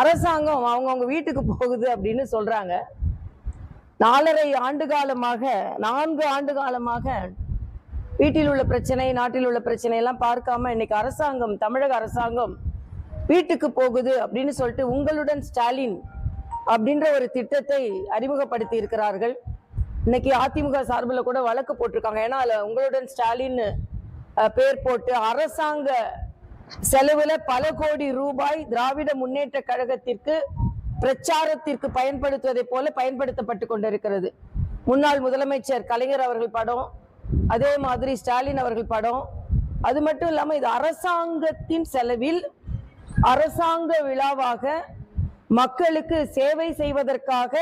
அரசாங்கம் அவங்கவுங்க வீட்டுக்கு போகுது அப்படின்னு சொல்றாங்க. நாலரை ஆண்டு காலமாக நான்கு ஆண்டு காலமாக வீட்டில் உள்ள பிரச்சனை நாட்டில் உள்ள பிரச்சனை எல்லாம் பார்க்காம இன்னைக்கு அரசாங்கம் தமிழக அரசாங்கம் வீட்டுக்கு போகுது அப்படின்னு சொல்லிட்டு உங்களுடன் ஸ்டாலின் அப்படின்ற ஒரு திட்டத்தை அறிமுகப்படுத்தி இருக்கிறார்கள். இன்னைக்கு அதிமுக சார்பில் கூட வழக்கு போட்டிருக்காங்க. ஏன்னா அதில் உங்களுடன் ஸ்டாலின் பேர் போட்டு அரசாங்க செலவுல பல கோடி ரூபாய் திராவிட முன்னேற்ற கழகத்திற்கு பிரச்சாரத்திற்கு பயன்படுத்துவதை போல பயன்படுத்தப்பட்டு கொண்டிருக்கிறது. முன்னாள் முதலமைச்சர் கலைஞர் அவர்கள் படம் அதே மாதிரி ஸ்டாலின் அவர்கள் படம். அது மட்டும் இல்லாமல் இது அரசாங்கத்தின் செலவில் அரசாங்க விழாவாக மக்களுக்கு சேவை செய்வதற்காக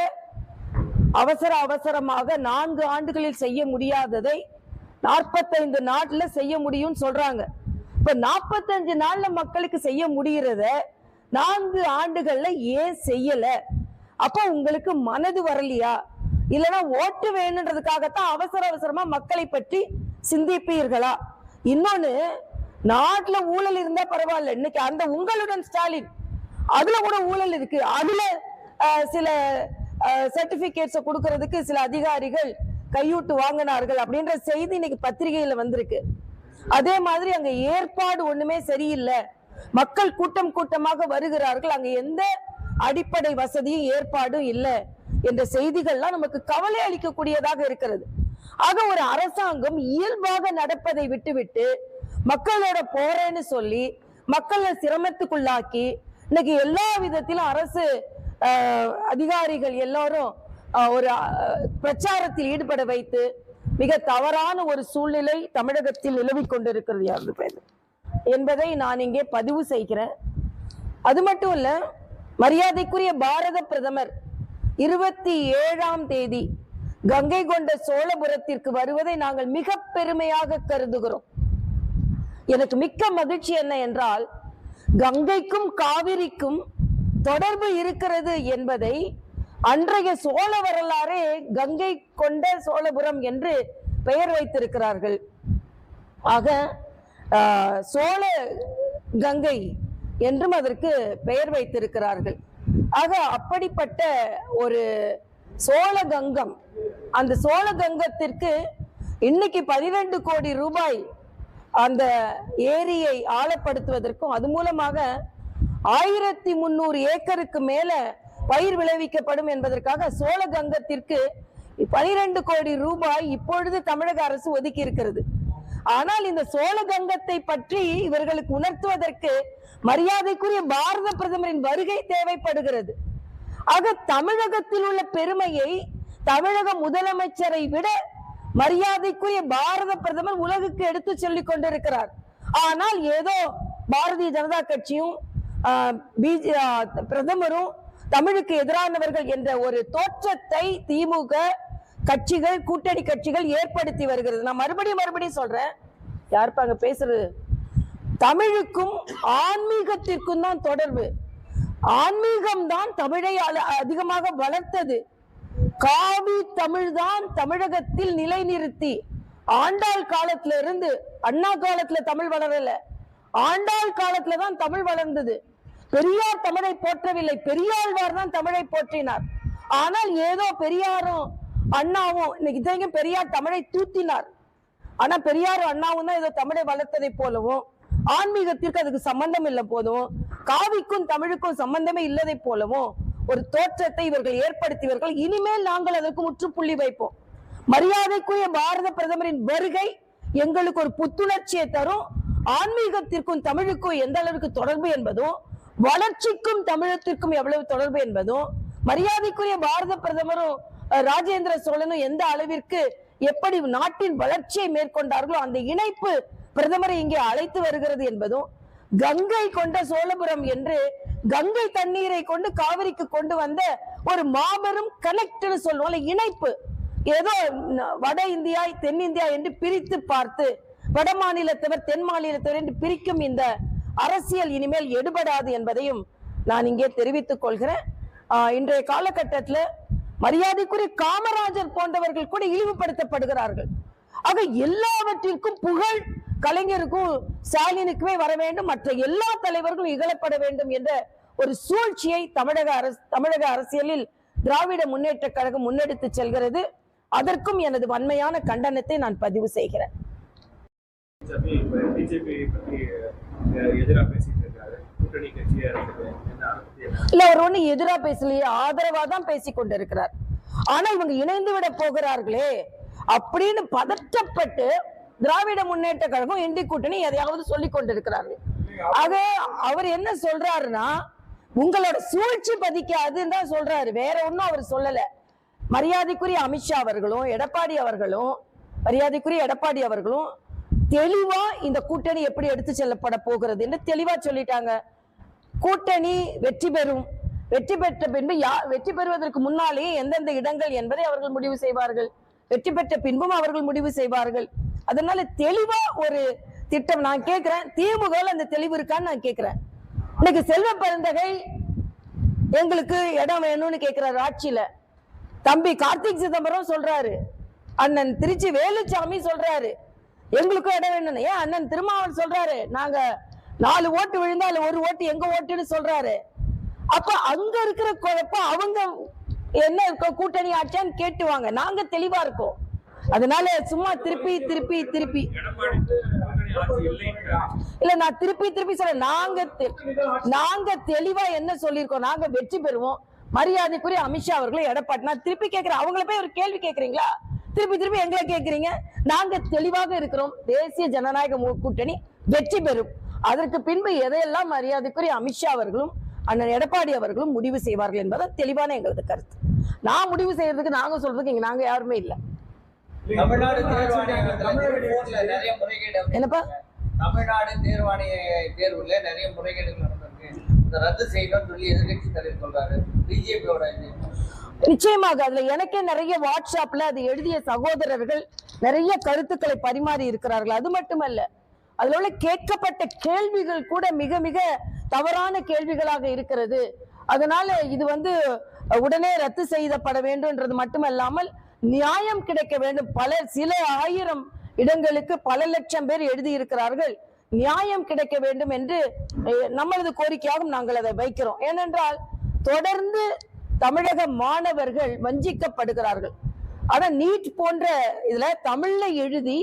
அவசர அவசரமாக நான்கு ஆண்டுகளில் செய்ய முடியாததை நாற்பத்தைந்து நாட்டில் செய்ய முடியும்னு சொல்றாங்க. இப்ப நாற்பத்தஞ்சு நாள்ல மக்களுக்கு செய்ய முடிகிறத நான்கு ஆண்டுகள்ல ஏன் செய்யல? அப்ப உங்களுக்கு மனது வரலையா? இல்லனா ஓட்டு வேணுன்றதுக்காகத்தான் அவசர அவசரமா மக்களை பற்றி சிந்திப்பீர்களா? இன்னொன்னு நாட்டுல ஊழல் இருந்தா பரவாயில்ல. இன்னைக்கு அந்த உங்களுடன் ஸ்டாலின் அதுல கூட ஊழல் இருக்கு. அதுல சில சர்டிபிகேட்ஸ் கொடுக்கறதுக்கு சில அதிகாரிகள் கையூட்டு வாங்கினார்கள் அப்படின்ற செய்தி இன்னைக்கு பத்திரிகையில வந்திருக்கு. அதே மாதிரி அங்க ஏற்பாடு ஒண்ணுமே சரியில்லை. மக்கள் கூட்டம் கூட்டமாக வருகிறார்கள். அங்க எந்த அடிப்படை வசதியும் ஏற்பாடும் இல்லை என்ற செய்திகள்லாம் நமக்கு கவலை அளிக்கக்கூடியதாக இருக்கிறது. ஆக ஒரு அரசாங்கம் இயல்பாக நடப்பதை விட்டுவிட்டு மக்களோட போறேன்னு சொல்லி மக்களை சிரமத்துக்குள்ளாக்கி இன்னைக்கு எல்லா விதத்திலும் அரசு அதிகாரிகள் எல்லாரும் ஒரு பிரச்சாரத்தில் ஈடுபட வைத்து மிக தவறான ஒரு சூழ்நிலை தமிழகத்தில் நிலவிக் கொண்டிருக்கிறது யாரு என்பதை நான் இங்கே பதிவு செய்கிறேன். அது மட்டும் இல்ல மரியாதைக்குரிய பாரத பிரதமர் இருபத்தி ஏழாம் தேதி கங்கை கொண்ட சோழபுரத்திற்கு வருவதை நாங்கள் மிக பெருமையாக கருதுகிறோம். எனக்கு மிக்க மகிழ்ச்சி என்ன என்றால் கங்கைக்கும் காவிரிக்கும் தொடர்பு இருக்கிறது என்பதை அன்றைய சோழ வரலாறே கங்கை கொண்ட சோழபுரம் என்று பெயர் வைத்திருக்கிறார்கள். ஆக சோழ கங்கை என்றும் அதற்கு பெயர் வைத்திருக்கிறார்கள். ஆக அப்படிப்பட்ட ஒரு சோழ கங்கம் அந்த சோழ கங்கத்திற்கு இன்னைக்கு பனிரெண்டு கோடி ரூபாய் அந்த ஏரியை ஆழப்படுத்துவதற்கும் அது மூலமாக ஆயிரத்தி முன்னூறு ஏக்கருக்கு மேலே பயிர் விளைவிக்கப்படும் என்பதற்காக சோழ கங்கத்திற்கு பனிரெண்டு கோடி ரூபாய் இப்பொழுது தமிழக அரசு ஒதுக்கி இருக்கிறது. ஆனால் இந்த சோழ கங்கத்தை பற்றி இவர்களுக்கு உணர்த்துவதற்கு மரியாதைக்குரிய பாரத பிரதமரின் வருகை தேவைப்படுகிறது. ஆக தமிழகத்தில் உள்ள பெருமையை தமிழக முதலமைச்சரை விட மரியாதைக்குரிய பாரத பிரதமர் உலகுக்கு எடுத்து சொல்லிக் கொண்டிருக்கிறார். ஆனால் ஏதோ பாரதிய ஜனதா கட்சியும் பிஜே பிரதமரும் தமிழுக்கு எதிரானவர்கள் என்ற ஒரு தோற்றத்தை திமுக கட்சிகள் கூட்டணி கட்சிகள் ஏற்படுத்தி வருகிறது. நான் மறுபடியும் மறுபடியும் சொல்றேன். யாருப்பா அங்க பேசுறது? தமிழுக்கும் ஆன்மீகத்திற்கும் தான் தொடர்பு. ஆன்மீகம் தான் தமிழை அல- அதிகமாக வளர்த்தது. காவி தமிழ் தான் தமிழகத்தில் நிலைநிறுத்தி ஆண்டாள் காலத்துல இருந்து அண்ணா காலத்துல தமிழ் வளரல. ஆண்டாள் காலத்துல தான் தமிழ் வளர்ந்தது. பெரியார் தமிழை போற்றவில்லை. பெரியாழ்வார் தான் தமிழை போற்றினார். ஆனால் ஏதோ பெரியாரும் அண்ணாவும் இன்னைக்கு இத்தனைக்கும் பெரியார் தமிழை தூத்தினார். ஆனா பெரியாரும் அண்ணாவும் தான் ஏதோ தமிழை வளர்த்ததை போலவும் ஆன்மீகத்திற்கு அதுக்கு சம்பந்தம் இல்லை போதும் காவிக்கும் தமிழுக்கும் சம்பந்தமே இல்லதை போலவும் ஒரு தோற்றத்தை இவர்கள் ஏற்படுத்தியவர்கள். இனிமேல் நாங்கள் அதற்கு முற்றுப்புள்ளி வைப்போம். மரியாதைக்குரிய பாரத பிரதமரின் வருகை எங்களுக்கு ஒரு புத்துணர்ச்சியை தரும். ஆன்மீகத்திற்கும் தமிழுக்கும் எந்த அளவுக்கு தொடர்பு என்பதும் வளர்ச்சிக்கும் தமிழத்திற்கும் எவ்வளவு தொடர்பு என்பதும் மரியாதைக்குரிய பாரத பிரதமரும் ராஜேந்திர சோழனும் எந்த அளவிற்கு எப்படி நாட்டின் வளர்ச்சியை மேற்கொண்டார்களோ அந்த இணைப்பு பிரதமரை இங்கே அழைத்து வருகிறது என்பதும் கங்கை கொண்ட சோழபுரம் என்று கங்கை தண்ணீரை கொண்டு காவிரிக்கு கொண்டு வந்த ஒரு மாபெரும் கனெக்ட்னு சொல்லுவோம் இணைப்பு. ஏதோ வட இந்தியா தென்னிந்தியா என்று பிரித்து பார்த்து வட மாநிலத்தவர் தென் மாநிலத்தவர் என்று பிரிக்கும் இந்த அரசியல் இனிமேல் எடுபடாது என்பதையும் நான் இங்கே தெரிவித்துக் கொள்கிறேன். இன்றைய காலகட்டத்தில் மரியாதைக்குரிய காமராஜர் போன்றவர்கள் கூட இழிவுபடுத்தப்படுகிறார்கள். ஆக எல்லாவற்றிற்கும் புகழ் கலைஞருக்கும் ஸ்டாலினுக்குமே வர வேண்டும். மற்ற எல்லா தலைவர்களும் இகழப்பட வேண்டும் என்ற ஒரு சூழ்ச்சியை தமிழக அரசு தமிழக அரசியலில் திராவிட முன்னேற்ற கழகம் முன்னெடுத்து செல்கிறது. அதற்கும் எனது வன்மையான கண்டனத்தை நான் பதிவு செய்கிறேன். சாமி இப்போ பிஜேபி பற்றி எதிராக பேசிட்டு இருக்காரு? கூட்டணி கட்சியா இருக்குது. இல்ல அவர் ஒண்ணு எதிரா பேசலையே ஆதரவா தான் பேசி கொண்டிருக்கிறார். ஆனா இவங்க இணைந்து விட போகிறார்களே அப்படின்னு பதற்றப்பட்டு திராவிட முன்னேற்ற கழகம் இந்தி கூட்டணி எதையாவது சொல்லிக் கொண்டிருக்கிறார்கள். ஆக அவர் என்ன சொல்றாருன்னா உங்களோட சூழ்ச்சி பதிக்காதுன்னு தான் சொல்றாரு. வேற ஒண்ணும் அவர் சொல்லல. மரியாதைக்குரிய அமித்ஷா அவர்களும் எடப்பாடி அவர்களும் மரியாதைக்குரிய எடப்பாடி அவர்களும் தெளிவா இந்த கூட்டணி எப்படி எடுத்து செல்லப்பட போகிறது என்று தெளிவா சொல்லிட்டாங்க. கூட்டணி வெற்றி பெறும். வெற்றி பெற்ற பின்பு யா வெற்றி பெறுவதற்கு முன்னாலேயே எந்தெந்த இடங்கள் என்பதை அவர்கள் முடிவு செய்வார்கள். வெற்றி பெற்ற பின்பும் அவர்கள் முடிவு செய்வார்கள். அதனால தெளிவா ஒரு திட்டம் நான் கேட்கிறேன். திமுக அந்த தெளிவு இருக்கான்னு நான் கேட்கிறேன். இன்னைக்கு செல்வ பெருந்தகை எங்களுக்கு இடம் வேணும்னு கேட்கிறாரு ஆட்சியில. தம்பி கார்த்திக் சிதம்பரம் சொல்றாரு. அண்ணன் திருச்சி வேலுச்சாமி சொல்றாரு. எங்களுக்கும் இடம் வேணும் ஏன் அண்ணன் திருமாவன் சொல்றாரு நாங்க நாலு ஓட்டு விழுந்தா அதுல ஒரு ஓட்டு எங்க ஓட்டுன்னு சொல்றாரு. அப்ப அங்க இருக்கிற குழப்பம் அவங்க என்ன இருக்கோ கூட்டணி ஆச்சான்னு கேட்டுவாங்க நாங்க தெளிவா இருக்கோம். அதனால சும்மா திருப்பி திருப்பி திருப்பி. இல்ல நான் திருப்பி திருப்பி சொல்றேன் நாங்க நாங்க தெளிவா என்ன சொல்லிருக்கோம் நாங்க வெற்றி பெறுவோம். மரியாதைக்குரிய அமித்ஷா அவர்களும் எடப்பாடி நான் திருப்பி கேட்கிறேன் அவங்கள போய் ஒரு கேள்வி கேட்கறீங்களா? திருப்பி திருப்பி எங்களை கேட்கறீங்க நாங்க தெளிவாக இருக்கிறோம். தேசிய ஜனநாயக கூட்டணி வெற்றி பெறும். அதற்கு பின்பு எதையெல்லாம் மரியாதைக்குரிய அமித்ஷா அவர்களும் அண்ணன் எடப்பாடி அவர்களும் முடிவு செய்வார்கள் என்பது தெளிவான எங்களது கருத்து. நான் முடிவு செய்யறதுக்கு நாங்க சொல்றதுக்கு இங்க நாங்க யாருமே இல்லை. என்னப்பா? தமிழ்நாடு தேர்வாணைய தேர்வுல நிறைய முறைகேடுகள் ரத்து செய்யணும்னு சொல்லி எதிர்கட்சி தலைவர் சொல்றாரு. பிஜேபியோட நிச்சயமாக அதுல எனக்கே நிறைய வாட்ஸ்அப்ல அது எழுதிய சகோதரர்கள் நிறைய கருத்துக்களை பரிமாறி இருக்கிறார்கள். அது மட்டுமல்ல அதுல உள்ள கேட்கப்பட்ட கேள்விகள் கூட மிக மிக தவறான கேள்விகளாக இருக்கிறது. அதனால இது வந்து உடனே ரத்து செய்யப்பட வேண்டும்ன்றது மட்டுமல்லாமல் நியாயம் கிடைக்க வேண்டும். பல சில ஆயிரம் இடங்களுக்கு பல லட்சம் பேர் எழுதியிருக்கிறார்கள். நியாயம் கிடைக்க வேண்டும் என்று நம்மளது கோரிக்கையாகவும் நாங்கள் அதை வைக்கிறோம். ஏனென்றால் தொடர்ந்து தமிழக மாணவர்கள் வஞ்சிக்கப்படுகிறார்கள். ஆனா நீட் போன்ற இதுல தமிழ்ல எழுதி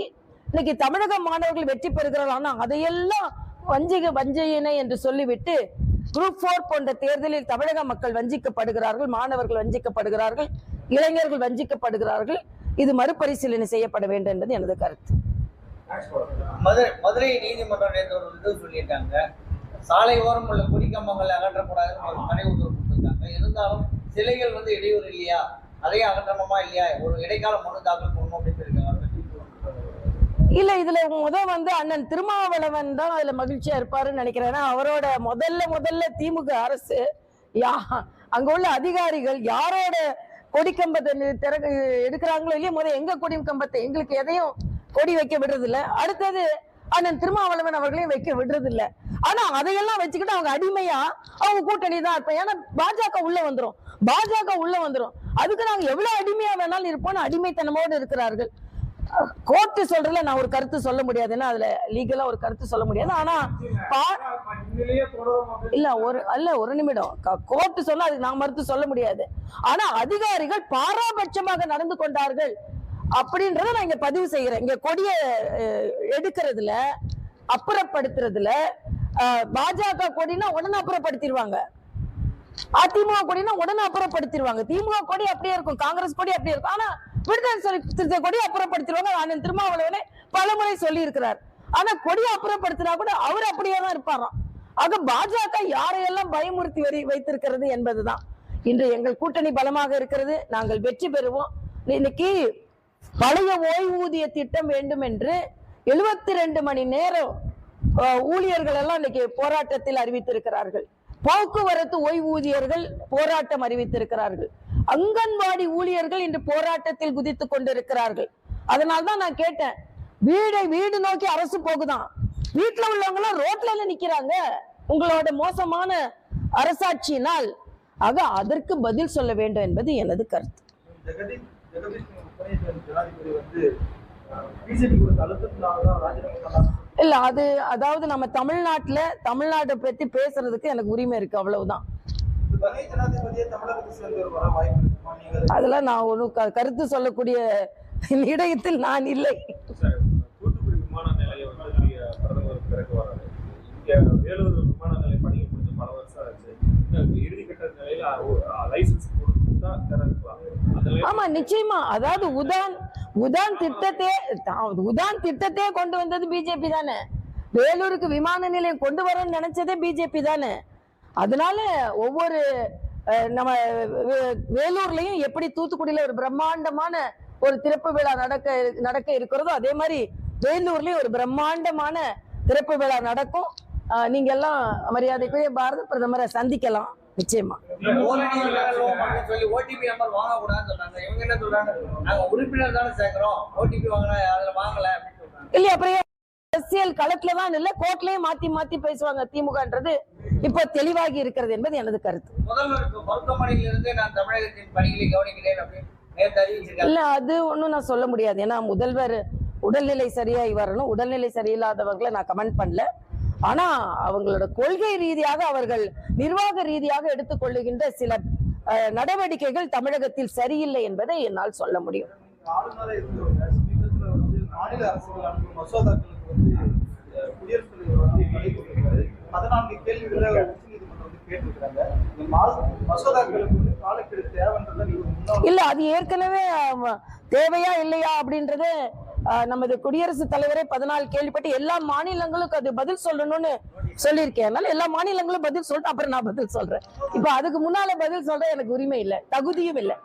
இன்னைக்கு தமிழக மாணவர்கள் வெற்றி பெறுகிறார்கள். ஆனா அதையெல்லாம் வஞ்சிக வஞ்சையினை என்று சொல்லிவிட்டு குரூப் போர் போன்ற தேர்தலில் தமிழக மக்கள் வஞ்சிக்கப்படுகிறார்கள் மாணவர்கள் வஞ்சிக்கப்படுகிறார்கள் இளைஞர்கள் வஞ்சிக்கப்படுகிறார்கள். இது மறுபரிசீலனை செய்யப்பட வேண்டும் என்பது எனது கருத்து. மதுரை மதுரை நீதிமன்றம் நேற்று ஒரு இது சொல்லியிருக்காங்க. சாலை ஓரம் உள்ள கொடிக்கம்பங்கள் அகற்றக்கூடாதுன்னு ஒரு தடை உத்தரவு கொடுத்துருக்காங்க. இருந்தாலும் சிலைகள் வந்து இடையூறு இல்லையா? அதையும் அகற்றணுமா இல்லையா? ஒரு இடைக்கால மனு தாக்கல் பண்ணணும் அப்படின்னு சொல்லியிருக்காங்க. இல்ல இதுல முத வந்து அண்ணன் திருமாவளவன் தான் அதுல மகிழ்ச்சியா இருப்பாருன்னு நினைக்கிறேன். அவரோட முதல்ல முதல்ல திமுக அரசு யா அங்க உள்ள அதிகாரிகள் யாரோட கொடிக்கம்பத்தை திற எடுக்கிறாங்களோ இல்லையோ முத எங்க கொடி கம்பத்தை எங்களுக்கு எதையும் கொடி வைக்க விடுறது இல்ல அடுத்தது அண்ணன் திருமாவளவன் அவர்களையும் வைக்க விடுறது இல்ல ஆனா அதையெல்லாம் வச்சுக்கிட்டு அவங்க அடிமையா அவங்க கூட்டணி தான் இருப்போம் ஏன்னா பாஜக உள்ள வந்துரும். பாஜக உள்ள வந்துரும். அதுக்கு நாங்க எவ்வளவு அடிமையா வேணாலும் இருப்போம்னு அடிமைத்தனமோடு இருக்கிறார்கள். கோர்ட்டு சொல்றதுல நான் ஒரு கருத்து சொல்ல முடியாது. ஏன்னா அதுல லீகலா ஒரு கருத்து சொல்ல முடியாது. ஆனா பா- இல்ல ஒரு அல்ல ஒரு நிமிடம். கோர்ட்டு சொன்னா அதுக்கு நான் மறுத்து சொல்ல முடியாது. ஆனா அதிகாரிகள் பாராபட்சமாக நடந்து கொண்டார்கள். அப்படின்றத நான் இங்க பதிவு செய்கிறேன் இங்க கொடிய எடுக்கிறதுல அப்புறப்படுத்துறதுல பாஜக கொடினா உடனே அப்புறப்படுத்திடுவாங்க அதிமுக கொடினா உடனே அப்புறப்படுத்திடுவாங்க திமுக கொடி அப்படியே இருக்கும். காங்கிரஸ் கொடி அப்படியே இருக்கும். ஆனா விடுதலை சிறுத்தை- கொடி அப்புறப்படுத்திடுவாங்க அண்ணன் திருமாவளவனே பலமுறை சொல்லி இருக்கிறார் ஆனா கொடியை அப்புறப்படுத்தினா கூட அவர் அப்படியே தான் இருப்பாராம். ஆக பாஜக யாரையெல்லாம் பயமுறுத்தி வரி வைத்திருக்கிறது என்பதுதான். இன்று எங்கள் கூட்டணி பலமாக இருக்கிறது. நாங்கள் வெற்றி பெறுவோம். இன்னைக்கு பழைய ஓய்வூதிய திட்டம் வேண்டும் என்று எழுபத்தி ரெண்டு மணி நேரம் ஊழியர்கள் எல்லாம் இன்னைக்கு போராட்டத்தில் அறிவித்திருக்கிறார்கள். போக்குவரத்து ஓய்வூதியர்கள் போராட்டம் அறிவித்திருக்கிறார்கள். அங்கன்வாடி ஊழியர்கள் இன்று போராட்டத்தில் குதித்துக் கொண்டிருக்கிறார்கள். அதனால்தான் நான் கேட்டேன் வீடை வீடு நோக்கி அரசு போகுதான். வீட்டுல உள்ளவங்க எல்லாம் ரோட்ல நிக்கிறாங்க? உங்களோட மோசமான அரசாட்சியினால். ஆக அதற்கு பதில் சொல்ல வேண்டும் என்பது எனது கருத்து. இல்ல அது அதாவது நம்ம தமிழ்நாட்டுல தமிழ்நாட்டை பத்தி பேசுறதுக்கு எனக்கு உரிமை இருக்கு அவ்வளவுதான். அதெல்லாம் நான் ஒரு கருத்து சொல்லக்கூடிய இடையத்தில் நான் இல்லை. தூத்துக்குடி விமான நிலையம் வந்து இங்க பிரதமர் திறக்க வராரு இங்க வேலூர் விமான நிலையம் பணியை முடிஞ்சு பல வருஷம் ஆச்சு. இன்னும் இறுதி கட்ட நிலையில லைசன்ஸ் கொடுத்தா திறக்கலாம் அந்த நிலையில ஆமா நிச்சயமா. அதாவது உதான் உதான் திட்டத்தே தா- உதான் திட்டத்தையே கொண்டு வந்தது பிஜேபி தானே. வேலூருக்கு விமான நிலையம் கொண்டு வரணும்னு நினைச்சதே பிஜேபி தானே. அதனால ஒவ்வொரு அஹ், நம்ம வேலூர்லயும் எப்படி தூத்துக்குடியில ஒரு பிரம்மாண்டமான ஒரு திறப்பு விழா நடக்க நடக்க இருக்கிறதோ அதே மாதிரி வேலூர்லயும் ஒரு பிரம்மாண்டமான திறப்பு விழா நடக்கும். நீங்க எல்லாம் மரியாதைக்குரிய பாரத பிரதமரை சந்திக்கலாம். நிச்சயமா. இல்லையா அப்புறம் அரசியல் களத்துல தான் இல்ல கோர்ட்லயும் மாத்தி மாத்தி பேசுவாங்க திமுகன்றது இப்ப தெளிவாகி இருக்கிறது என்பது எனது கருத்து. இல்ல அது ஒண்ணும் நான் சொல்ல முடியாது. ஏன்னா முதல்வர் உடல்நிலை சரியாகி வரணும். உடல்நிலை சரியில்லாதவர்களை நான் கமெண்ட் பண்ணல. ஆனா அவங்களோட கொள்கை ரீதியாக அவர்கள் நிர்வாக ரீதியாக எடுத்துக்கொள்ளுகின்ற சில நடவடிக்கைகள் தமிழகத்தில் சரியில்லை என்பதை என்னால் சொல்ல முடியும். இல்ல அது ஏற்கனவே தேவையா இல்லையா அப்படின்றது நமது குடியரசுத் தலைவரே பதினாலு கேள்விப்பட்டு எல்லா மாநிலங்களுக்கும் அது பதில் சொல்லணும்னு சொல்லியிருக்கேன். அதனால எல்லா மாநிலங்களும் பதில் சொல்லிட்டு அப்புறம் நான் பதில் சொல்றேன். இப்ப அதுக்கு முன்னால பதில் சொல்ற எனக்கு உரிமை இல்லை. தகுதியும் இல்லை.